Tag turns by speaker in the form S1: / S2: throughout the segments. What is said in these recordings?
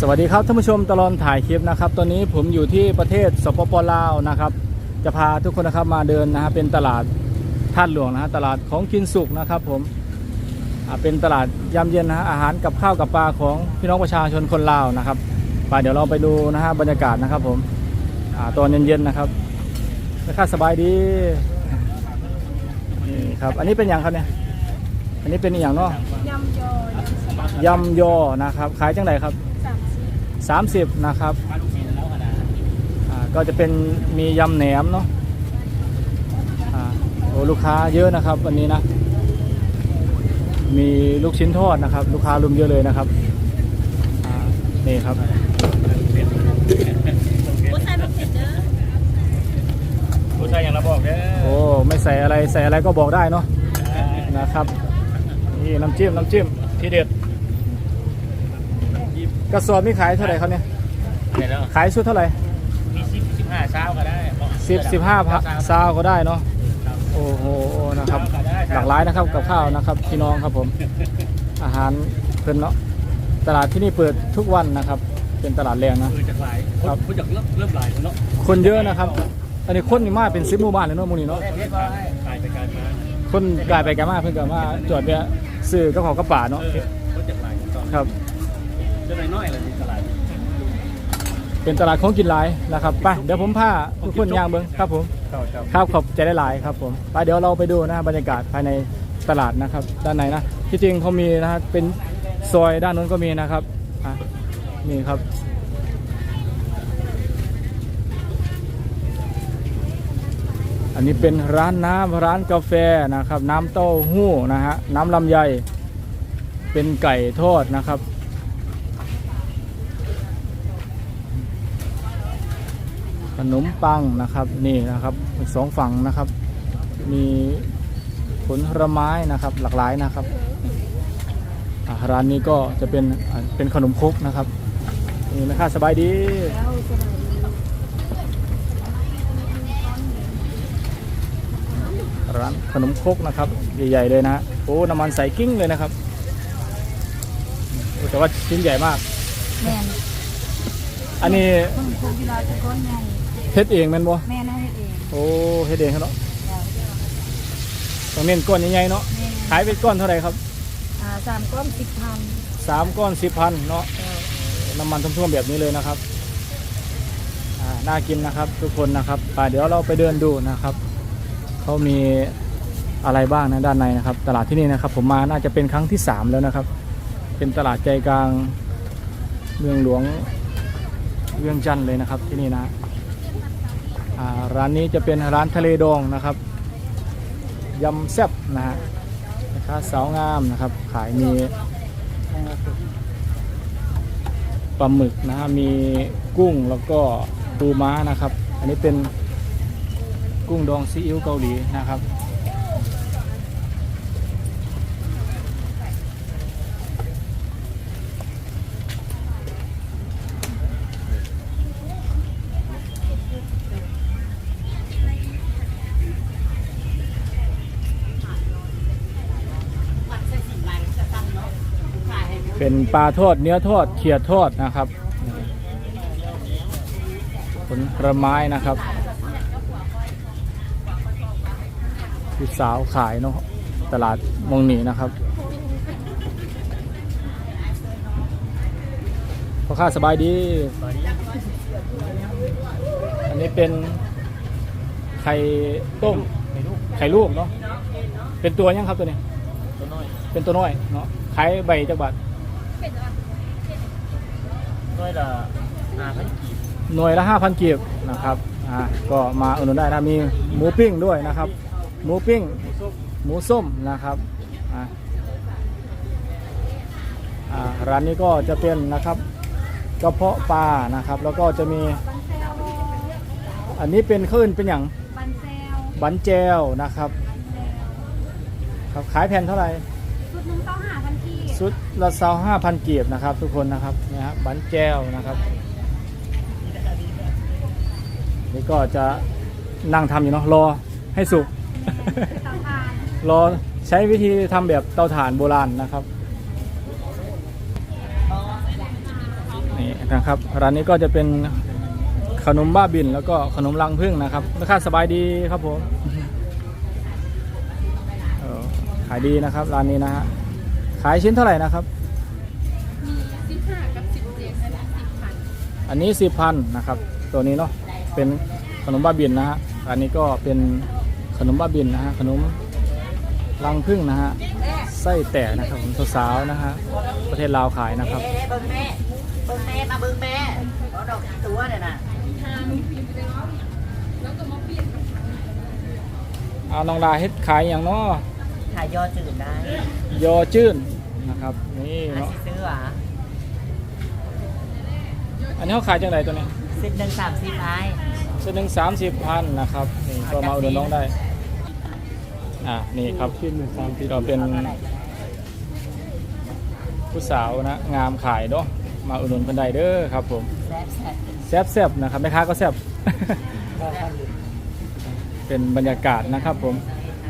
S1: สวัสดีครับท่านผู้ชมตลอดถ่ายคลิปนะครับตอนนี้ผมอยู่ที่ประเทศสปปลาวนะครับ จะพาทุกคนนะครับมาเดินนะฮะเป็นตลาดท่าตุหลวงนะฮะตลาดของกินสุกนะครับผมอ่าเป็นตลาดยามเย็นนะฮะอาหารกับข้าวกับปลาของพี่น้องประชาชนคนลาวนะครับไปเดี๋ยวเราไปดูนะฮะบรรยากาศนะครับผมอ่าตอนเย็นๆนะครับนะครับสบายดีนี่ครับอันนี้เป็นอย่างครับเนี่ยอันนี้เป็นอหย่างเนาะ
S2: ยำโยยำสลัด
S1: ยำยอนะครับขายจังไหนครับ
S2: สามสิบ
S1: 30 นะครับอ่าก็จะเป็นมียำแหนมเนาะอ่าโอ้ลูกค้าเยอะนะครับวันนี้นะ มีลูกชิ้นทอดนะครับ ลูกค้ารุมเยอะเลยนะครับอ่านี่ครับ
S2: ผู้ชายบักเก็ตเด้อ
S3: ผู้ชายอย่างเราบอกเด้อ
S1: โอ้ไม่ใส่อะไรใส่อะไรก็บอกได้เนาะนะครับนี่น้ำจิ้มน้ำจิ้มทีเด็ด กระสอบนี่ขายเท่าไหร่ครับเนี่ย
S3: เห็นแล้ว
S1: ขายชุดเท่าไหร่
S3: มีสิบสิบห้าเช้าก็ได้
S1: สิบสิบห้าซาวก็ได้เนาะโอ้โหนะครับหลากหลายนะครับกับข้าวนะครับพี่น้องครับผม อาหารเพิ่นเนาะตลาดที่นี่เปิดทุกวันนะครับ เป็นตลาดแรงนะ
S3: คือจากหลาย
S1: ครับ
S3: ผู้จากเริ่มเริ่มหลายแล้วเนาะ
S1: คนเยอะนะครับ อันนี้คนนี่มาเป็นซิปหมู่บ้านเลยเนาะหมูนี่เนาะ
S3: เรียกว่าขายไปการมา
S1: คนกลายไปกันมาเพิ่นก็มาจอดเนี่ยซื้อกระเพาะกระป๋าเนาะ
S3: เออผู้จากหลายตอน
S1: ครับ
S3: จะน้อยน้อยเลยตลาด
S1: เป็นตลาดของกินหลายนะครับไปเดี๋ยวผมพาทุกคนย่างเบิ้งครับผม
S3: ครับครับ
S1: ครับขอบใจได้หลายครับผมไปเดี๋ยวเราไปดูนะบรรยากาศภายในตลาดนะครับ ด้านในนะที่จริงเขามีนะฮะเป็นซอยด้านนู้นก็มีนะครับอะนี่ครับอันนี้เป็นร้านน้ำร้านกาแฟนะครับ น้ำเต้าหู้นะฮะน้ำลำไย เป็นไก่ทอดนะครับ นมปังนะครับนี่นะครับสองฝั่งนะครับ มีผลไม้นะครับหลากหลายนะครับอะร้านนี้ก็จะเป็นอะเป็นขนมครกนะครับนี่นะครับสบายดี
S2: แล้วสลัด
S1: ร้านขนมครกนะครับใหญ่ๆเลยนะฮะโอ้น้ำมันใสกิ้งเลยนะครับโอ้แต่ว่าชิ้นใหญ่มาก
S2: แม่น
S1: อันนี้
S2: คนคนที่ เราจะก้อนใหญ่
S1: เฮ็ดเองแม่นบ่
S2: แม่น่าเฮ็ดเอง
S1: โอ้เฮ็ดเองครับเนาะ
S2: แล้ว
S1: ต้องเน้นก้อนใหญ่ๆเนาะ
S2: แม่
S1: ขายเป็นก้อนเท่าไหร่ครับ
S2: อ่าสามก้อนสิบพัน
S1: สามก้อนสิบพันเนาะ
S2: แล้ว
S1: น้ำมันท่วมๆแบบนี้เลยนะครับอ่าน่ากินนะครับทุกคนนะครับไปเดี๋ยวเราไปเดินดูนะครับเขามีอะไรบ้างนะด้านในนะครับ ตลาดที่นี่นะครับ ผมมาน่าจะเป็นครั้งที่ 3 แล้วนะครับ เป็นตลาดใจกลางเมืองหลวงเวียงจันทร์เลยนะครับที่นี่นะอ่า ร้านนี้จะเป็นร้านทะเลดองนะครับยำแซ่บนะฮะนะครับสาวงามนะครับ ขายมีปลาหมึกนะฮะมีกุ้งแล้วก็ปูม้านะครับ อันนี้เป็นกุ้งดองซีอิ๊วเกาหลีนะครับ เป็นปลาทอดเนื้อทอดเขียดทอดนะครับผลไม้นะครับพี่สาวขายเนาะตลาดมงหนีนะครับพ่อค้าสบายดี อันนี้เป็นไข่ต้มไข่ลูกเนาะเป็นตัวยังครับตัวนี้ เป็นตัวน้อยเนาะขายใบจักบาท
S3: น้อยละห้าพันกีบ
S1: หน่วยละ 5,000กีบนะครับอ่าก็มาอุดหนุนได้นะมีหมูปิ้งด้วยนะครับ หมูปิ้ง หมูส้มนะครับอ่าอ่าร้านนี้ก็จะเป็นนะครับกระเพาะปลานะครับ แล้วก็จะมีอันนี้เป็นข้าวอื่นเป็นอย่าง
S2: บันเซล
S1: บันแจวนะครับ ครับขายแผ่นเท่าไหร่
S2: ชุดหนึงต้องหาพันที่
S1: ชุดละซาวห้าพันเกียบนะครับ ทุกคนนะครับนี่ฮะบันแจวนะครับนี่ก็จะนั่งทำอยู่เนาะรอให้สุก รอใช้วิธีทำแบบเตาถ่านโบราณนะครับนี่นะครับร้านนี้ก็จะเป็นขนมบ้าบินแล้วก็ขนมรังผึ้งนะครับแม่ค้าสบายดีครับผมขายดีนะครับร้านนี้นะฮะ ขายชิ้นเท่าไหร่นะครับ
S2: มีสิบห้ากับสิบเจ็ดและสิบพัน
S1: อันนี้สิบพันนะครับ ตัวนี้เนาะเป็นขนมบ้าบินนะฮะอันนี้ก็เป็นขนมบ้าบินนะฮะขนมรังผึ้งนะฮะไส้แตกนะครับผมสาวๆนะฮะประเทศลาวขายนะครับ
S4: เอ๊ะเบิ้งแม่เบิ้งแม่มาเบิ้งแม่เอาดอกกี่ตัวเนี่ยนะ
S2: ทางพิมพ์ไปแล้วแล้วก็มาเปลี่ยนกับ
S1: เอาน้องดาเฮ็ดขายอย่างเนาะ
S4: ขายยอจืดได้
S1: ยอจื้นนะครับนี่
S4: อา
S1: เนาะ
S4: สิซื้อหวะ
S1: อันนี้เขาขายจังไรตัวนี้
S4: สิบหนึ่งสามสิบไอ้
S1: เส้นหนึ่งสามสิบพันนะครับนี่ก็มาอุดหนุนน้องได้อ่านี่ครับที่หนึ่งสามที่เราเป็นผู้สาวนะงามขายเนาะมาอุดหนุนเพิ่นได้เด้อครับผม
S4: แซ่บแซ่บ
S1: แซบๆนะครับแม่ค้าก็แซบเป็นบรรยากาศนะครับผม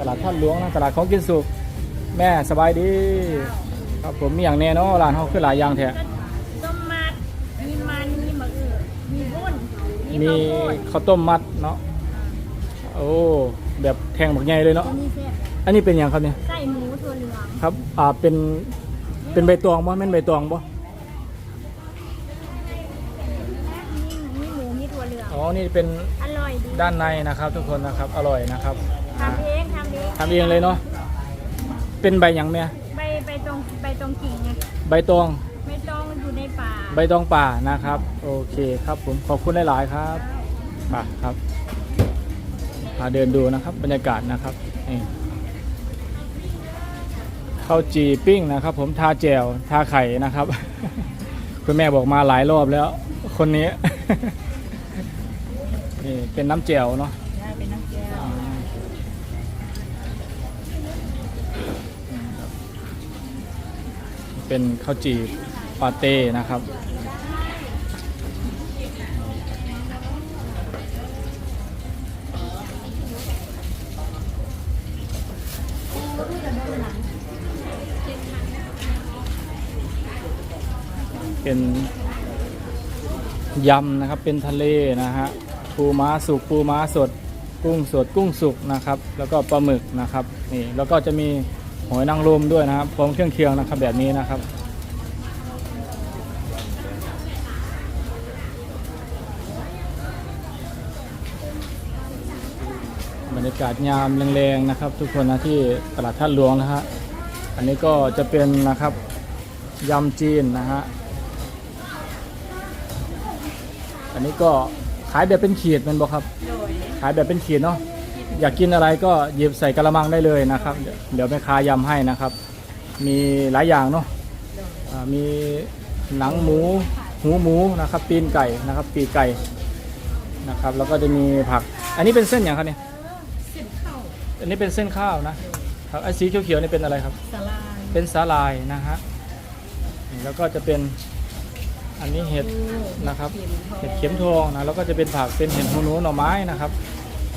S1: ตลาดท่อนหลวงนะตลาดของกินสุกแม่สบายดี ครับผมมีอย่างแน่เนาะร้านเขาคือหลายอย่างแท้
S2: ต้มมัดมีมันมีมะเอือมีบุ้น
S1: มีข้าวต้มมัดเนาะโอ้แบบแทงบักใหญ่เลยเนาะ
S2: อันนี้เส้น
S1: อันนี้เป็นอย่างครับเนี่ย
S2: ไส้หมูถั่วเหลือง
S1: ครับอ่าเป็นเป็นใบตองบ่แม่นใบตองบ่
S2: มีมีหมูมีถั่วเหลือง
S1: อ๋อนี่เป็น
S2: อร่อยดี
S1: ด้านในนะครับทุกคนนะครับอร่อยนะครับ
S2: ทำเอง ทำเอง
S1: ทำเองเลยเนาะเป็นใบหยังแม่
S2: ใบใบตรงใบตรงกิ่งไง
S1: ใบตอง
S2: ไม่ต้องอยู่ในป่า
S1: ใบตองป่านะครับ โอเคครับผมขอบคุณหลายๆครับป่ะครับมาเดินดูนะครับบรรยากาศนะครับนี่ข้าวจีปิ้งนะครับ ผมทาแจวทาไข่นะครับ คุณแม่บอกมาหลายรอบแล้ว คนนี้นี่เป็นน้ำแจวเนาะ
S4: เป็น
S1: ข้าวจีปาเต้นะครับ เป็นยำนะครับเป็นทะเลนะฮะปูม้าสุกปูม้าสดกุ้งสดกุ้งสุกนะครับ แล้วก็ปลาหมึกนะครับนี่แล้วก็จะมี หอยนางรมด้วยนะครับพร้อมเครื่องเคียงนะครับแบบนี้นะครับบรรยากาศยามแรงๆนะครับ ทุกคนนะที่ตลาดท่าหลวงนะฮะอันนี้ก็จะเป็นนะครับยำจีนนะฮะอันนี้ก็ขายแบบเป็นขีดมันบอกครับ ขายแบบเป็นขีดเนาะ อยากกินอะไรก็หยิบใส่กระมังได้เลยนะครับเดี๋ยวเดี๋ยวแม่ค้ายำให้นะครับ มีหลายอย่างเนาะอ่ามีหนังหมูหูหมูนะครับตีนไก่นะครับ ปีกไก่นะครับแล้วก็จะมีผัก อันนี้เป็นเส้นอย่างครับเนี่ย
S2: เส้นข้าว
S1: อันนี้เป็นเส้นข้าวนะครับไอ้สีเขียวๆนี่เป็นอะไรครับ
S2: สลาย
S1: เป็นสาลายนะฮะนี่แล้วก็จะเป็นอันนี้เห็ดนะครับ เห็ดเข็มทองนะแล้วก็จะเป็นผักเป็นเห็ดหูหนูหน่อไม้นะครับ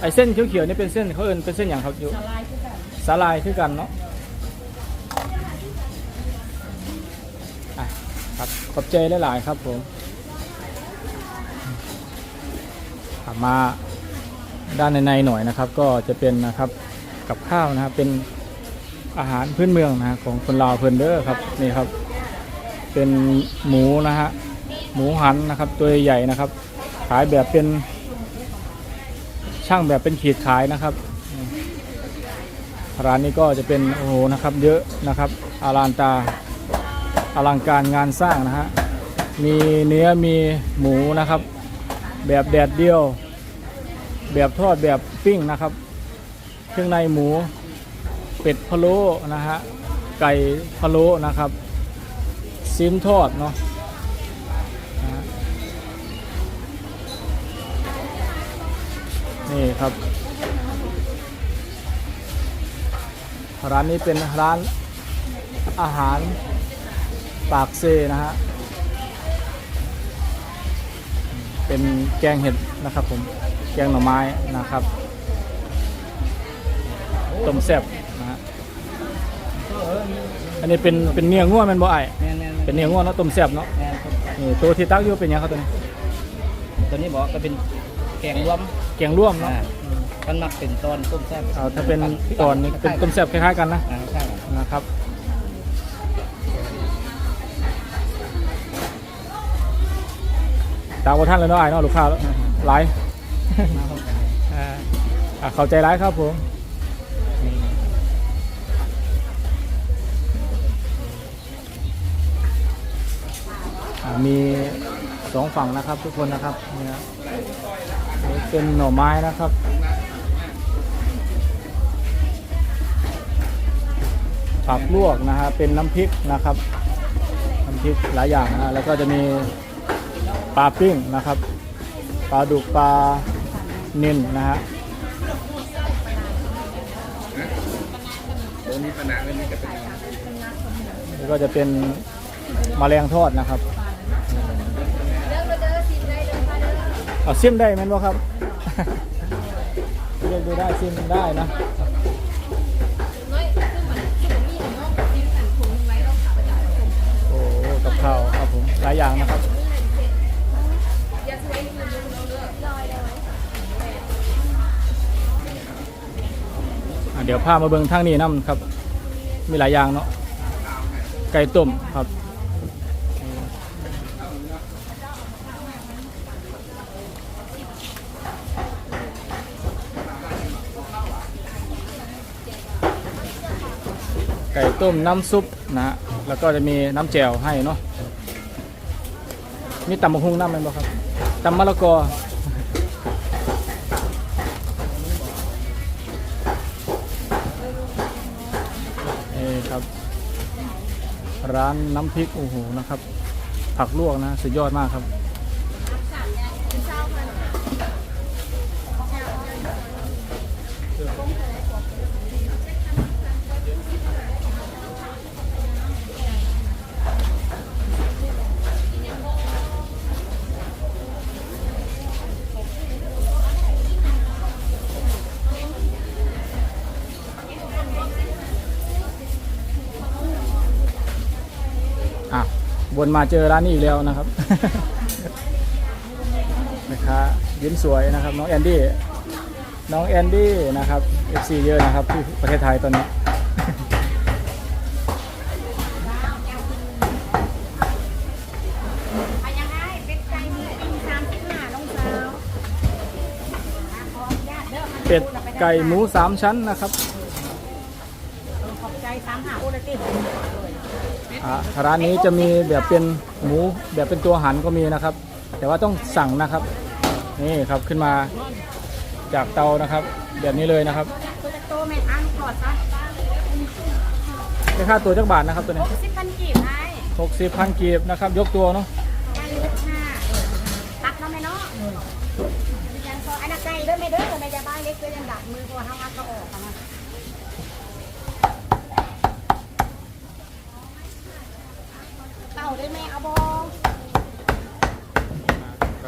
S1: ไอเส้นเขียวๆนี่เป็นเส้นเขาเอินเป็นเส้นอย่างครับอยู่
S2: สลายคือกัน
S1: สาลายคือกันเนาะอะครับขอบใจหลายๆครับผมขับมาด้านในๆหน่อยนะครับ ก็จะเป็นนะครับกับข้าวนะครับเป็นอาหารพื้นเมืองนะฮะของคนลาวเพิ่นเด้อครับนี่ครับ เป็นหมูนะฮะหมูหันนะครับ ตัวใหญ่ๆนะครับ ขายแบบเป็น ช่างแบบเป็นขีดขายนะครับ ร้านนี้ก็จะเป็นโอ้โหนะครับเยอะนะครับอลานตาอลังการงานสร้างนะฮะมีเนื้อมีหมูนะครับ แบบแดดเดียว แบบทอดแบบปิ้งนะครับเครื่องในหมูเป็ดพะโล้นะฮะไก่พะโล้นะครับซิ้นทอดเนาะ นี่ครับ ร้านนี้เป็นร้านอาหารปากเซนะฮะ เป็นแกงเห็ดนะครับผม แกงหน่อไม้นะครับ ต้มแซ่บนะฮะ อันนี้เป็นเป็นเนื้อง่วแมันบ่ไอาย
S3: แม่นแม่น
S1: เป็นเนื้อง่วเนาะต้มแซ่บเนาะ
S3: แม่นครับ
S1: นี่ตัวที่ตักอยู่เป็นหยังครับตัวนี้
S3: ตัวนี้บอกก็เป็นแกงรวม
S1: แกงร่วมเนาะ
S3: อ่ามันมักเป็นตอนต้มแซ่บ
S1: เอาถ้าเป็นตอนนี้เป็นต้มแซ่บคล้ายๆกันนะ
S3: อ่าใช่ครับ
S1: นะครับตามว่าท่านเลยเนาะไอ้ายเนาะลูกค้าหลาย
S3: มาพร้อมกันเลย
S1: อ่าอะเข้าใจร้ายครับผม
S3: นี่
S1: อ่ามีสองฝั่งนะครับ ทุกคนนะครับนี่นะนี่ เป็นหน่อไม้นะครับ ผักลวกนะฮะเป็นน้ำพริกนะครับ น้ำพริกหลายอย่างนะแล้วก็จะมีปลาปิ้งนะครับ ปลาดุกปลาเนิลนะฮะ
S3: ตัวนี้ปนาเรื่องนี้ก็เป็น
S1: แล้วก็จะเป็นมแมลงทอดนะครับ เอาซิมได้ไหมนบ่ครับเรียกดูได้ซิมได้นะโอ้กับข้าวครับผมหลายอย่างนะครับอะเดี๋ยวพามาเบิ่งทางนี้นํครับ มีหลายอย่างเนาะไก่ต้มครับ ก่ต้มน้ำซุปนะฮะแล้วก็จะมีน้ำแจ่วให้เนาะมีตำมะฮุงน้ำไหมบ่ครับตำมะละกอนี่ครับ ร้านน้ำพริกโอ้โหนะครับ ผักลวกนะสุดยอดมากครับ วนมาเจอร้านนี้อีกแล้วนะครับนะคะยิ้มสวยนะครับ น้องแอนดี้น้องแอนดี้นะครับ FC เยอะนะครับที่ประเทศไทยตอนนี้
S2: ไปยังไงเป็ดไก่มีปิ้งสามสิบห้าน้องสาวขออนุญาตเด้อมัน
S1: เป็ดไก่หมูสามชั้นนะครับ
S2: ขอบใจสามหาโอละติ
S1: อะร้านนี้จะมีแบบเป็นหมูแบบเป็นตัวหันก็มีนะครับ แต่ว่าต้องสั่งนะครับ นี่ครับขึ้นมาจากเตานะครับ แบบนี้เลยนะครับ
S2: ตัวจะโตแม่อันกอดซะ
S1: ได้ค่าตัวจักบาทนะครับตัวนี้
S2: หกสิบพันกีบให้
S1: หกสิบพันกีบนะครับ ยกตัวเนาะ
S2: ได้ลูกห้าตัดแล้วไหมเนาะยังพออันนั้นไก่เด้อแม่เด้อแม่จะบ้านเล็กเด้อยังดักมือพอทำงานก็ออก ได้แม่เอาบอง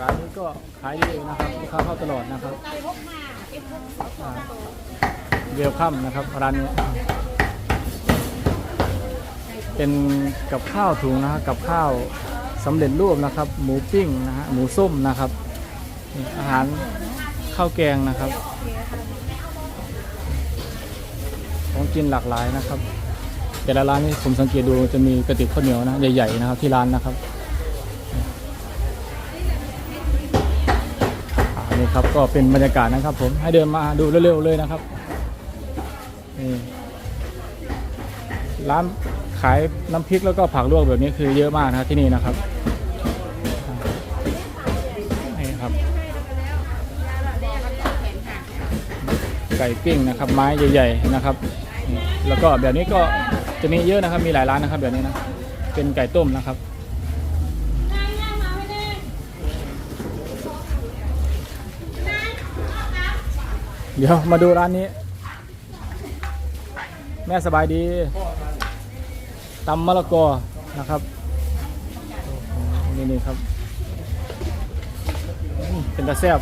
S1: ร้านนี้ก็ขายดีนะครับลูกค้าเข้าตลอดนะครับ
S2: ไก่พกมาเป็นพวกสองตัว
S1: เวลคัมนะครับร้านนี้ เป็นกับข้าวถุงนะฮะกับข้าวสำเร็จรูปนะครับ หมูปิ้งนะฮะหมูส้มนะครับ อาหารข้าวแกงนะครับ ของกินหลากหลายนะครับ แต่ละร้านนี่ผมสังเกตดูจะมีกระติบข้าวเหนียวนะใหญ่ๆนะครับที่ร้านนะครับอันนี้ครับก็เป็นบรรยากาศนะครับ ผมให้เดินมาดูเร็วๆเลยนะครับนี่ร้านขายน้ำพริกแล้วก็ผักลวกแบบนี้คือเยอะมากนะครับที่นี่นะครับนี่ครับไก่ปิ้งนะครับ ไม้ใหญ่ ๆนะครับ แล้วก็แบบนี้ก็ จะมีเยอะนะครับ มีหลายร้านนะครับแบบนี้นะ เป็นไก่ต้มนะครับ เดี๋ยวมาดูร้านนี้ แม่สบายดีตำมะละกอนะครับนี่นี่ครับ เป็นตาแซบ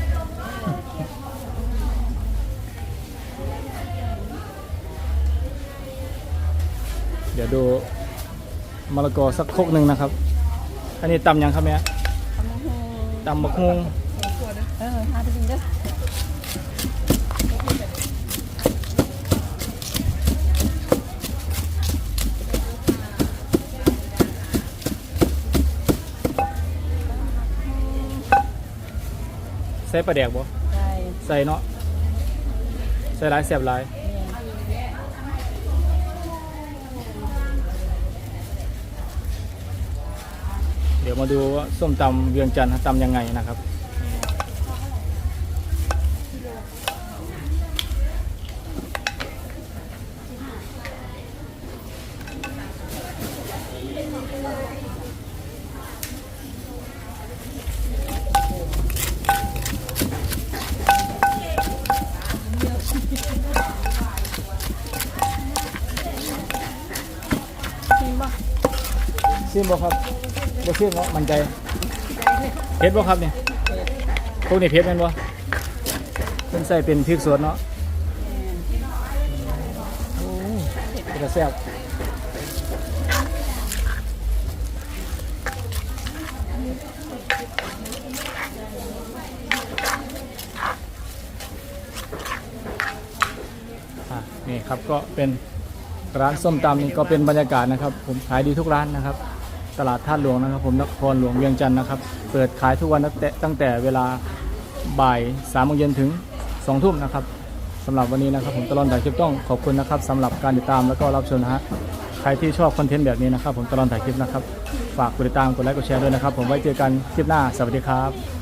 S1: ดี๋ยวดูมะละกอสักครกหนึ่งนะครับ อันนี้ตำหยังครับแม่ตำบักฮวง
S2: เออหาไปกินเด้อ
S1: ใส่ปลาแดกบ่
S2: ใช่
S1: ใส่เนาะใส่หลายแซ่บหลาย ดี๋ยวมาดูว่าส้มตำเวียงจันทร์ตำยังไงนะครับซิมบ่ครับ บ่ซิมเนาะมันใจเผ็ดบ่ครับเนี่ยพวกนี้เผ็ดแม่นบ่เพิ่นใส่เป็นพริกสดเนาะโอ้เป็นแซ่บอะนี่ครับก็เป็นร้านส้มตำนี่ก็เป็นบรรยากาศนะครับ ผมขายดีทุกร้านนะครับ ตลาดท่าหลวงนะครับ ผมนครหลวงเวียงจันทร์นะครับ เปิดขายทุกวันตั้งแต่เวลาบ่ายสามโมงเย็นถึงสองทุ่มนะครับสำหรับวันนี้นะครับ ผมตลอดถ่ายคลิปต้องขอบคุณนะครับสำหรับการติดตามแล้วก็รับชมนะฮะใครที่ชอบคอนเทนต์แบบนี้นะครับ ผมตลอดถ่ายคลิปนะครับ ฝากกดติดตามกดไลค์กดแชร์ด้วยนะครับ ผมไว้เจอกันคลิปหน้าสวัสดีครับ